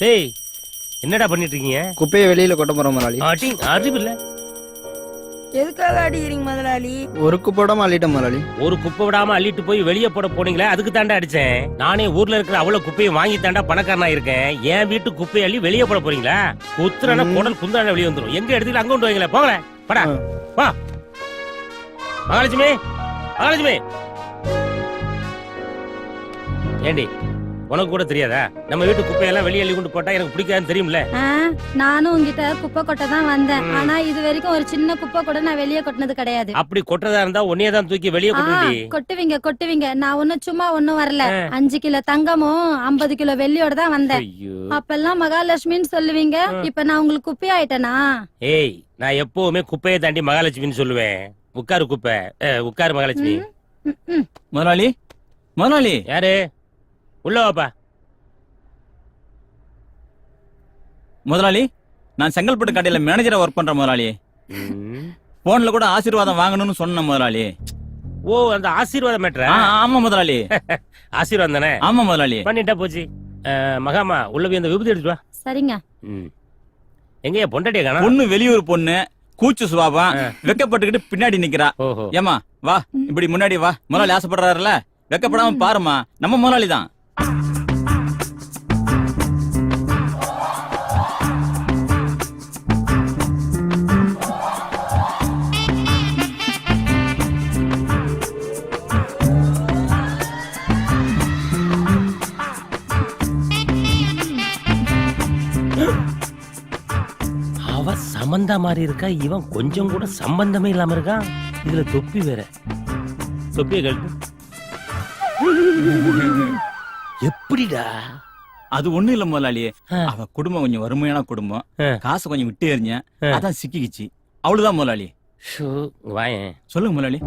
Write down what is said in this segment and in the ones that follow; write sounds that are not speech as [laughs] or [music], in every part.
டேய் என்னடா பண்ணிட்டு இருக்கீங்க குப்பையை வெளியில கொட்ட போறோம் முதலாளி. ஆட்டி அறிவு இல்ல. எதுக்காக அடிக்கிறீங்க முதலாளி? ஒரு குப்போடாம அள்ளிட்டேன் முதலாளி. ஒரு குப்பை விடாம அள்ளிட்டு போய் வெளியே போட போனீங்களே அதுக்கு தாண்டா அடிச்சேன். நானே ஊர்ல இருக்கிற அவ்வளவு குப்பையை வாங்கி தாண்டா பணக்காரனா இருக்கேன். என் வீட்டு குப்பையை அள்ளி வெளியே போட போறீங்களா? குத்துறனா குடல் குந்தாண்ட வெளியே வந்துரும். எங்க எடுத்துட்டு அங்க கொண்டு வைங்களேன் போங்களேன் படா. வா. மகாலட்சுமி மகாலட்சுமி. ஏண்டி உனக்கு கூட தெரியாதா? நம்ம வீட்டு குப்பையெல்லாம் வெளியே அள்ளி கொண்டு போட்டா எனக்கு பிடிக்காதுன்னு தெரியும்ல? நானும் உங்ககிட்ட குப்பை கொட்ட தான் வந்தேன். ஆனா இது வரைக்கும் ஒரு சின்ன குப்பை கூட நான் வெளியே கொட்டினது கிடையாது. அப்படி கொட்டுறதா இருந்தா உன்னையே தான் தூக்கி வெளியே கொட்டுடி கொட்டுவீங்க கொட்டுவீங்க. நான் ஒன்னும் சும்மா ஒண்ணும் வரல. அஞ்சு கிலோ தங்கமும் ஐம்பது கிலோ வெள்ளியோட தான் வந்தேன். அப்பெல்லாம் மகாலட்சுமின்னு சொல்லுவீங்க. இப்ப நான் உங்களுக்கு குப்பை ஆயிட்டேனா? ஏய் நான் எப்பவுமே குப்பையை தாண்டி மகாலட்சுமின்னு சொல்லுவேன். உட்காரு குப்பை. உட்காரு மகாலட்சுமி. முதலாளி? முதலாளி? யாரு? உள்ள வாப்பா. முதலாளி நான் செங்கல்பட்டு கடையில மேனேஜரா ஒர்க் பண்றேன் முதலாளி. போன்ல கூட ஆசீர்வாதம் வாங்கணும்னு சொன்ன முதலாளி. ஓ அந்த ஆசீர்வாதம் மேட்ரா ஆமா முதலாளி. [laughs] ஆசீர்வாதம் தானே? ஆமா முதலாளி. பண்ணிட்டா போச்சு. மகாமா உள்ள போய் அந்த விபூதி எடுத்து வா. சரிங்க. எங்கயா பொண்டாட்டிய காணோம் பொண்ணு வெளியூர் பொண்ணு கூச்சு சுபாவம். வெக்கப்பட்டுக்கிட்டு பின்னாடி நிக்கிறா. ஏமா வா இப்படி முன்னாடி வா. முதலாளி ஆசைப்படுறாருல? வெக்கப்படாம பாருமா நம்ம முதலாளி தான். சம்பந்தா மாதிரி இருக்கா? இவன் கொஞ்சம் கூட சம்பந்தமே இல்லாம இருக்கான் இதுல தொப்பி வேற. தொப்பிய கழட்டு. எப்படிடா? அது ஒண்ணும் இல்ல முதலாளி ஆ. அவ குடும்பம் கொஞ்சம் வறுமையான குடும்பம். காசு கொஞ்சம் விட்டு எறிஞ்ச ஆ. அதான் சிக்கிக்கிச்சு. அவ்வளவுதான் முதலாளி. வாயேன். சொல்லுங்க முதலாளி.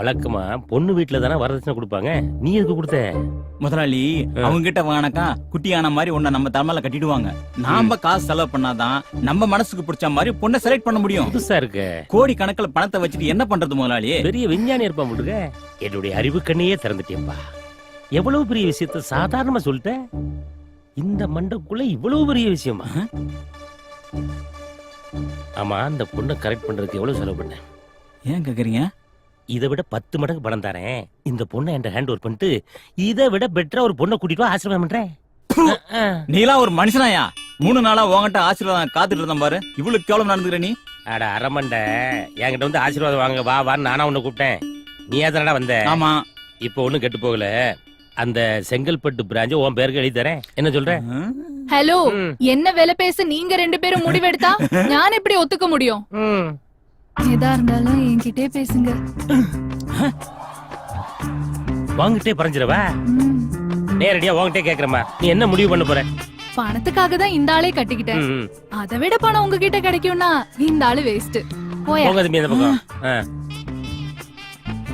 வழக்கமா பொண்ணு வீட்டுல தானே வரதட்சணை கொடுப்பாங்க? நீ எதுக்கு கொடுத்த? முதலாளி. அவங்க கிட்ட வாங்கினாக்கா குட்டியான மாதிரி உன்னை நம்ம தலைமையில கட்டிடுவாங்க. நாம காசு செலவு பண்ணாதான் நம்ம மனசுக்கு பிடிச்ச மாதிரி பொண்ணை செலக்ட் பண்ண முடியும். புதுசா இருக்க. கோடி கணக்குல பணத்தை வச்சுட்டு என்ன பண்றது முதலாளி? பெரிய விஞ்ஞானி இருப்பான் போட்டுக்க என்னுடைய அறிவு கண்ணையே திறந்துட்டேன்பா. எவ்வளவு பெரிய விஷயத்த சாதாரணமா சொல்லிட்ட? இந்த மண்டக்குள்ள இவ்வளவு பெரிய விஷயமா? ஆமா அந்த பொண்ணை கரெக்ட் பண்றதுக்கு எவ்வளவு செலவு பண்ண? ஏன் கேக்குறீங்க? இதை விட பத்து மடங்கு பணம் தரேன் இந்த பொண்ணை என்கிட்ட ஹேண்ட் ஓவர் பண்ணிட்டு இதை விட பெட்டரா ஒரு பொண்ணை கூட்டிட்டு வா ஆசீர்வாதம் பண்றேன். நீலாம் ஒரு மனுஷனாயா? மூணு நாளா உன்கிட்ட ஆசீர்வாதம் காத்துட்டு இருந்தேன் பாரு. இவ்வளவு கேவலம் நடந்துக்கிற நீ? அட அரமண்ட என்கிட்ட வந்து ஆசீர்வாதம் வாங்க வா வான்னு நானா உன்னை கூப்பிட்டேன். நீ ஏதானடா வந்த? ஆமா. இப்போ ஒண்ணும் கெட்டு போகல. அந்த செங்கல்பட்டு பிராஞ்ச உன் பேருக்கு எழுதி தரேன். என்ன சொல்ற? ஹலோ. என்ன வேலை பேச நீங்க ரெண்டு பேரும் முடிவெடுத்தா [laughs] நான் எப்படி ஒத்துக்க முடியும். எதா இருந்தாலும் என்கிட்டே பேசுங்க. வாங்கிட்டே பறஞ்சிடவா. நேரடியா வாங்கிட்டே கேக்குறமா நீ என்ன முடிவு பண்ண போற? பணத்துக்காக தான் இந்த ஆளே கட்டிக்கிட்டேன். அதை விட பணம் உங்ககிட்ட கிடைக்கும்னா இந்த ஆளு வேஸ்ட் போயா. போங்க தம்பி அந்த பக்கம்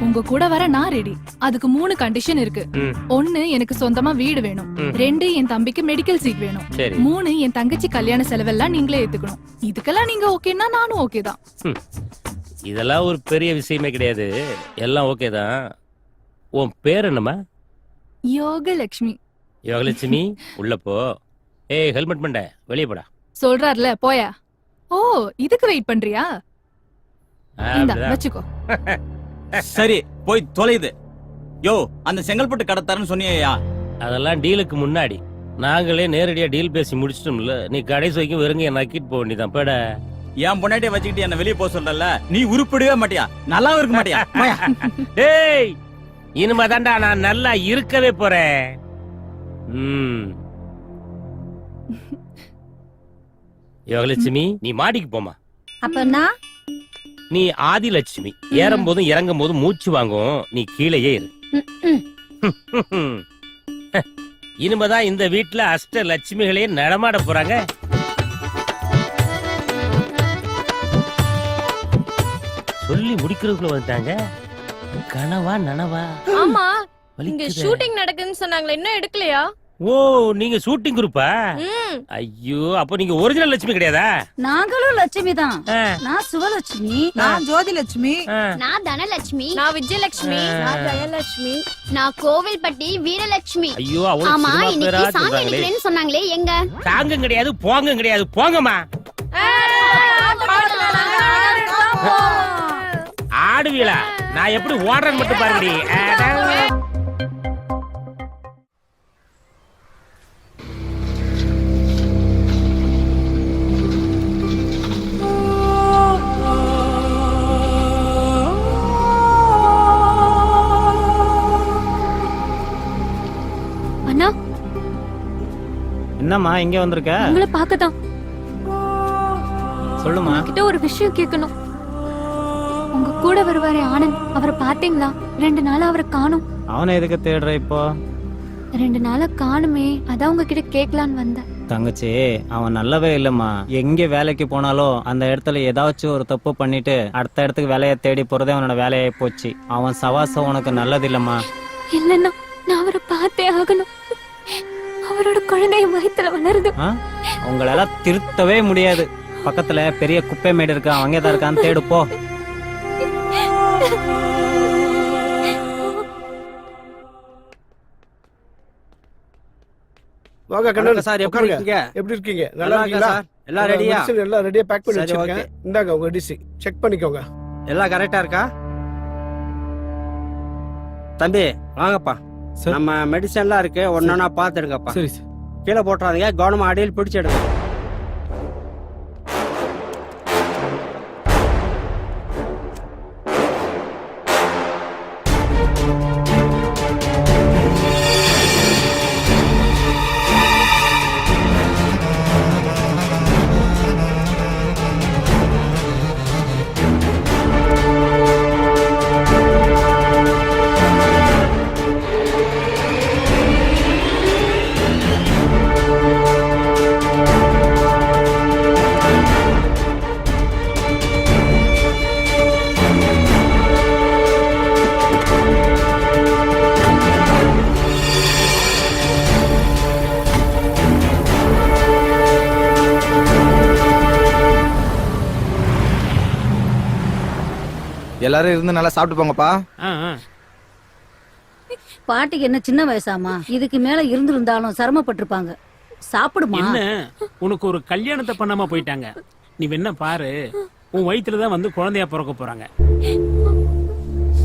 உங்க கூட வர நான் ரெடி அதுக்கு மூணு கண்டிஷன் இருக்கு. ஒன்னு எனக்கு சொந்தமா வீடு வேணும். ரெண்டு என் தம்பிக்கு மெடிக்கல் சீட் வேணும். மூணு என் தங்கச்சி கல்யாண செலவெல்லாம் நீங்களே ஏத்துக்கணும். இதுக்கெல்லாம் நீங்க ஓகேன்னா நானும் ஓகே தான். இதெல்லாம் ஒரு பெரிய விஷயமே கிடையாது. எல்லாம் ஓகே தான். உன் பேர் என்னம்மா? யோகலட்சுமி. யோகலட்சுமி உள்ள போ. ஏய் ஹெல்மெட் பண்ண வெளியே போடா. சொல்றாருல போயா? ஓ இதுக்கு வெயிட் பண்றியா. வச்சுக்கோ. [laughs] சரி போய் தொலையுது யோ அந்த செங்கல்பட்டு கடத்தாருன்னு சொன்னியா அதெல்லாம் டீலுக்கு முன்னாடி. நாங்களே நேரடியா டீல் பேசி முடிச்சிட்டோம்ல. நீ கடைசி வரைக்கும் வெறுங்க நக்கிட்டு போக வேண்டியதான் பேட என் பொண்டாட்டிய வச்சுக்கிட்டு என்ன வெளியே போக சொல்றல நீ உருப்படவே மாட்டியா? நல்லாவும் இருக்க மாட்டியா. [laughs] டேய் இனிமே தான்டா நான் நல்லா இருக்கவே போறேன். ம். யோகலட்சுமி நீ மாடிக்கு போமா அப்ப நான்? நீ ஆதிலட்சுமி. ஏறும் போதும் இறங்கும் போதும் மூச்சு வாங்கும் நீ கீழேயே இரு. [laughs] இனிமேதான் இந்த வீட்டுல அஷ்ட லட்சுமிகளே நடமாட போறாங்க. சொல்லி முடிக்கிறதுக்குள்ள வந்துட்டாங்க. கனவா நனவா? ஆமா இங்க வலிக்குதே. ஷூட்டிங் நடக்குதுன்னு சொன்னாங்களே இன்னும் எடுக்கலையா? ஓ நீங்க ஷூட்டிங் குரூப்பா? ம். ஐயோ அப்ப நீங்க ஒரிஜினல் லட்சுமி கிடையாதா? நாங்களும் லட்சுமி தான். நான் சிவலட்சுமி. நான் ஜோதிலட்சுமி. நான் தனலட்சுமி. நான் விஜயலட்சுமி. நான் ஜெயலட்சுமி. நான் கோவில்பட்டி வீரலட்சுமி. ஐயோ அவ்வளவு ஆமா இன்னைக்கு சாமி சொல்றாங்களே. எடுக்கிறேன்னு சொன்னாங்களே எங்க? தாங்கும் கிடையாது போங்கும் கிடையாது. போங்கம்மா. ஆடுவீளா? நான் எப்படி ஓடுறேன்னு மட்டும் பாருங்கடி. என்னம்மா இங்க வந்திருக்க? உங்களை பார்க்கதான் சொல்லுமா. கிட்ட ஒரு விஷயம் கேட்கணும். உங்க கூட வருவாரே ஆனந்த் அவரை பாத்தீங்களா ரெண்டு நாளா அவரை காணும். அவனை எதுக்கு தேடுற இப்போ? ரெண்டு நாளா காணுமே அதான் உங்ககிட்ட கேட்கலான்னு வந்தேன். தங்கச்சி அவன் நல்லவே இல்லம்மா. எங்க வேலைக்கு போனாலும் அந்த இடத்துல ஏதாச்சும் ஒரு தப்பு பண்ணிட்டு அடுத்த இடத்துக்கு வேலையை தேடி போறதே அவனோட வேலையாயி போச்சு. அவன் சவாசம் உனக்கு நல்லது இல்லம்மா இல்லைன்னா நான் அவரை பார்த்தே ஆகணும். அவரோட குழந்தைய வயித்துல வளருது ஆ? உங்களெல்லாம் திருத்தவே முடியாது. பக்கத்துல பெரிய குப்பை மேடு இருக்கு? அவன் அங்கே தான் இருக்கான்னு தேடு போ. வாங்க கண்ணன் சார். எப்படி. இருக்கீங்க? எப்படி இருக்கீங்க? நல்லா இருக்கீங்களா? எல்லாம் ரெடியா எல்லாம் ரெடியா பேக் பண்ணி சரி, வச்சிருக்கேன். இந்தாங்க உங்க டிசி செக் பண்ணிக்கோங்க. எல்லாம் கரெக்டா இருக்கா? தம்பி வாங்கப்பா. நம்ம மெடிசன்லாம் இருக்கு. ஒன்னொன்னா பாத்துடுங்கப்பா சரி கீழே போட்டுறாதீங்க. கவனமா அடியில் பிடிச்சிடுங்க எல்லாரும் இருந்து நல்லா சாப்பிட்டு போங்கப்பா. பாட்டிக்கு என்ன சின்ன வயசாமா இதுக்கு மேல இருந்திருந்தாலும் சிரமப்பட்டிருப்பாங்க. சாப்பிடுமா? என்ன? உனக்கு ஒரு கல்யாணத்தை பண்ணாம போயிட்டாங்க. நீ என்ன பாரு. உன் வயித்துல தான் வந்து குழந்தையா பிறக்க போறாங்க.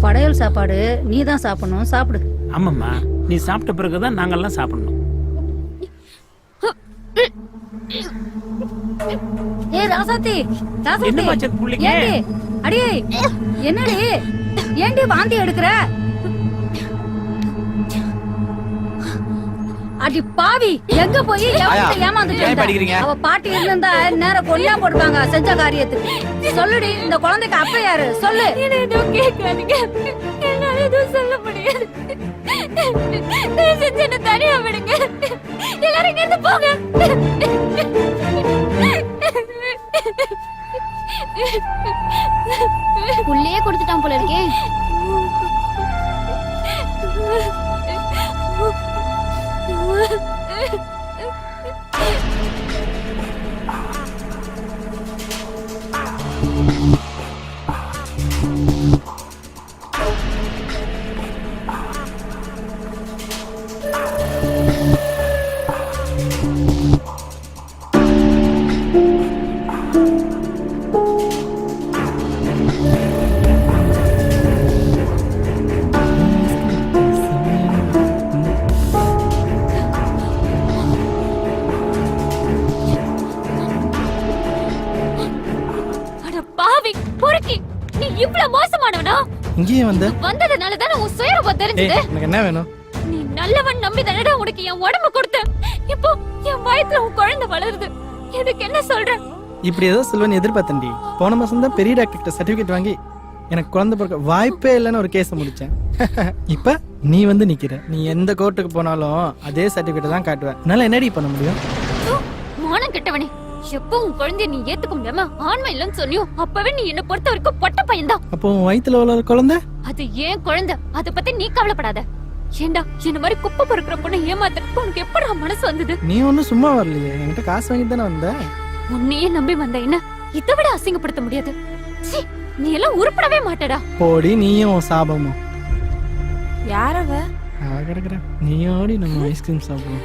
படையல் சாப்பாடு நீ தான் சாப்பிடணும். சாப்பிடு. ஆமாம்மா. நீ சாப்பிட்ட பிறகுதான் நாங்கெல்லாம் சாப்பிடணும். ஏ ராசாத்தி ராசாத்தி. என்னம்மா செக் புள்ளிங்க ஏண்டி? அடியே என்னடி? ஏண்டி வாந்தி எடுக்கிற? அடி பாவி எங்க போய் ஏமாந்துட்டு? அவ பாட்டி இருந்தா நேரம் கொல்லா போடுவாங்க செஞ்ச காரியத்துக்கு. சொல்லுடி இந்த குழந்தைக்கு அப்ப யாரு? சொல்லு. என்னால எதுவும் சொல்ல முடியாது. செஞ்சு தனியா விடுங்க. எல்லாரும் இங்க இருந்து போங்க. உள்ளே கொடுத்துட்டான் போல இருக்கே. அட பாவி பொறுக்கி. நீ இவ்வளவு மோசமானவனா? இங்கேயே வந்த. வந்ததுனால தானே உன் சுயரூபம் தெரிஞ்சது? எனக்கு என்ன வேணும்? நீ நல்லவன் நம்பி தானடா உனக்கு என் உடம்பு கொடுத்த. இப்போ என் வயித்துல உன் குழந்தை வளருது. இதுக்கு என்ன சொல்ற? இப்படி ஏதோ சொல்லுவேன்னு எதிர்பார்த்தேன்டி. போன மாசம் தான் பெரிய டாக்டர் கிட்ட சர்டிபிகேட் வாங்கி எனக்கு குழந்தை பிறக்க வாய்ப்பே இல்லைன்னு ஒரு கேஸை முடிச்சேன். [laughs] இப்ப நீ வந்து நிக்கிற. நீ எந்த கோர்ட்டுக்கு போனாலும் அதே சர்டிபிகேட் தான் காட்டுவேன் என்னால என்னடி பண்ண முடியும்? மானம் கெட்டவனே. எப்போ உன் குழந்தைய நீ ஏத்துக்க முடியாம ஆண்மை இல்லைன்னு சொன்னியோ அப்பவே நீ என்ன பொறுத்த வரைக்கும் பொட்ட பையன்தான். அப்போ உன் வயித்துல உள்ள குழந்தை? அது ஏன் குழந்தை? அத பத்தி நீ கவலைப்படாத. ஏண்டா என்ன மாதிரி குப்பை பொறுக்கிற பொண்ணை ஏமாத்துறதுக்கு உனக்கு எப்படா மனசு வந்தது? நீ ஒன்றும் சும்மா வரலையே. என்கிட்ட காசு வாங்கி தானே வந்த? உன்னையே நம்பி வந்த என்ன? இதை விட அசிங்கப்படுத்த முடியாது. சீ, நீ எல்லாம் உருப்படவே மாட்டடா. போடி நீயும் சாபமும். யாரவ கிடக்குற நீயோடி நம்ம ஐஸ்கிரீம் சாப்பிடுவோம்.